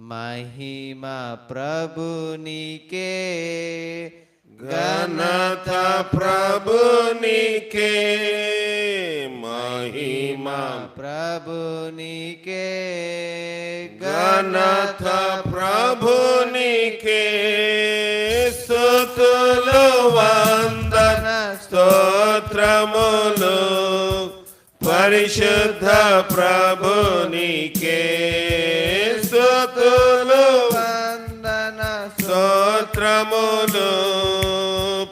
మహిమ ప్రభునికే. ఘనత ప్రభునికే. మహిమ ప్రభునికే. ఘనత ప్రభునికే. స్తుతులు వందన స్తోత్రములు పరిశుద్ధ ప్రభునికే. స్తోత్రములు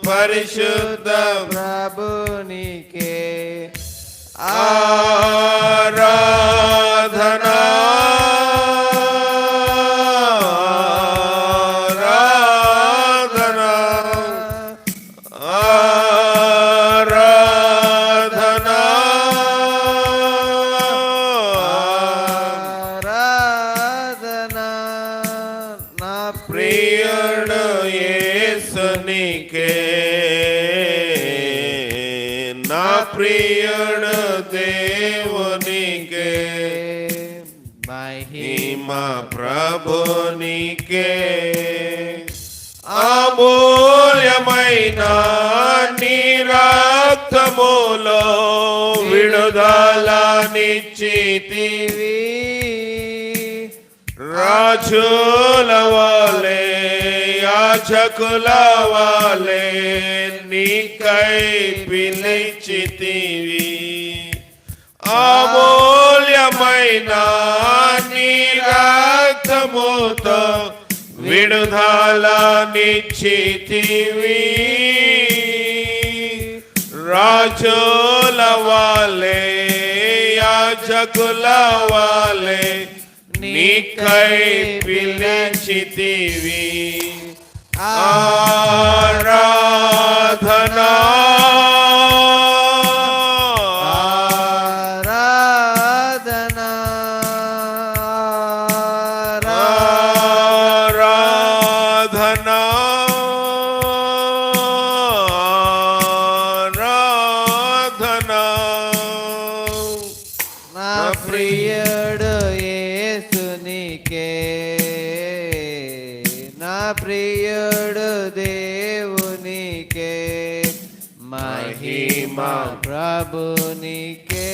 పరిశుద్ధ ప్రభునికే ఆరాధనా. ఆరాధనా. ఆరాధనా యేసునికే. నా ప్రియుడు దేవునికే. మహిమ ప్రభునికే. అమూల్యమైన నీ రక్తములో విడుదల నిశ్చితివి రాజుల వాలే యాచకుల వాలే నీకై పిలిచితివి అమూల్యమైన నీ రక్తముతో విడుదల నిశ్చితివి రాజుల వాలే యాజకుల వాలే నీకై పిలిచితివి ఆరాధనా మహిమ ప్రభునికే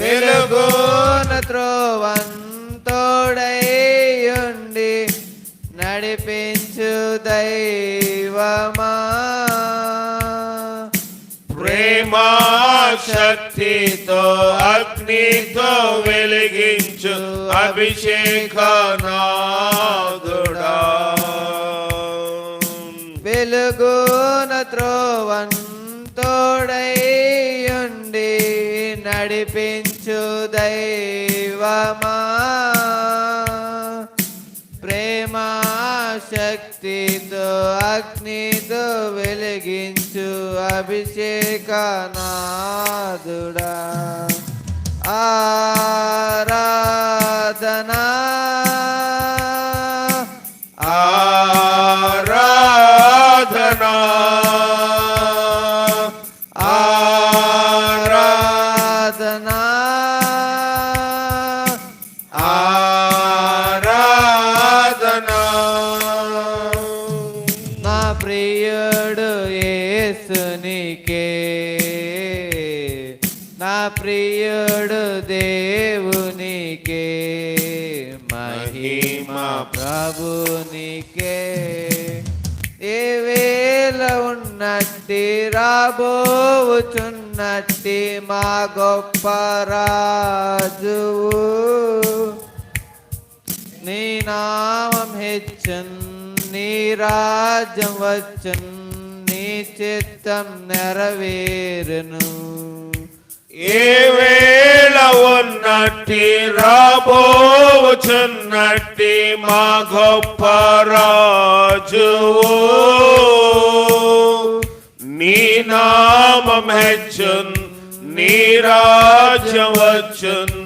వెలుగున త్రోవంతోడైయుండి నడిపించు దైవమా. ప్రేమా శక్తితో అగ్నితో వెలిగించు అభిషేకనాదుడా నడిపించు దైవమా. ప్రేమా శక్తితో అగ్నితో వెలిగించు అభిషేకనాదుడా ఆ యేసునికే. నా ప్రియుడు దేవునికే. మహిమ ప్రభునికే. ఏ వేళ ఉన్నట్టి రాబోవుచున్నట్టి మా గొప్ప రాజువు. నీ నామం హెచ్చన్ నీ రాజ్యం వచ్చన్. చిత్తం నెరవేరును. ఏ వేళ ఉన్నట్టి రాబోచున్నట్టి మా గొప్ప రాజు నీ నామం హెచ్చున్ నీ రాజ్యం వచ్చున్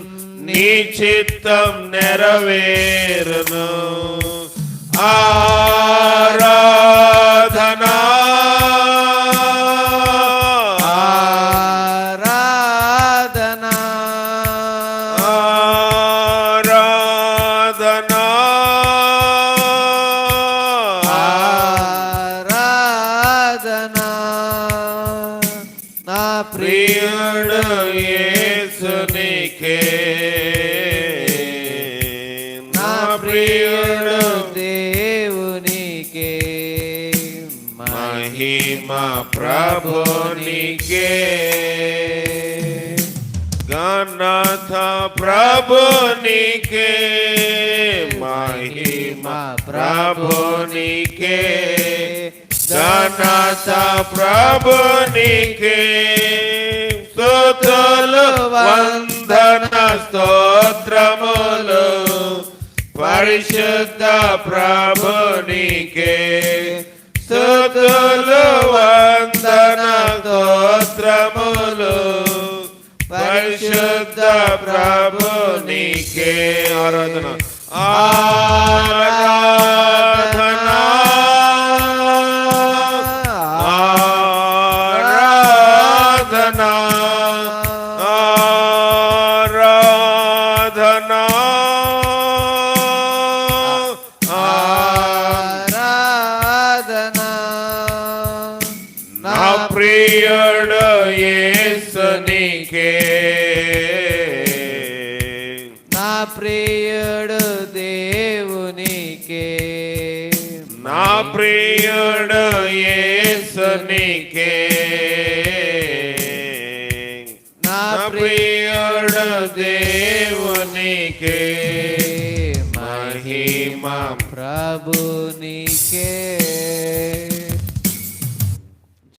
నీ చిత్తం నెరవేరును. ఆరాధనా నా ప్రియుడు ప్రియుడు యేసునికే నా ప్రియుడు దేవునికే మహిమ ప్రభునికే ఘనత ప్రభునికే మహిమ ప్రభునికే ఘనత ప్రభునికే స్తుతులు వందన స్తోత్రములు. పరిశుద్ధ ప్రభునికే స్తుతులు వందన స్తోత్రములు. పరిశుద్ధ ప్రభునికే. ఆరాధన. ఆరాధన. ప్రియుడు యేసునికే నా నా ప్రియుడు దేవునికే మహిమ ప్రభునికే.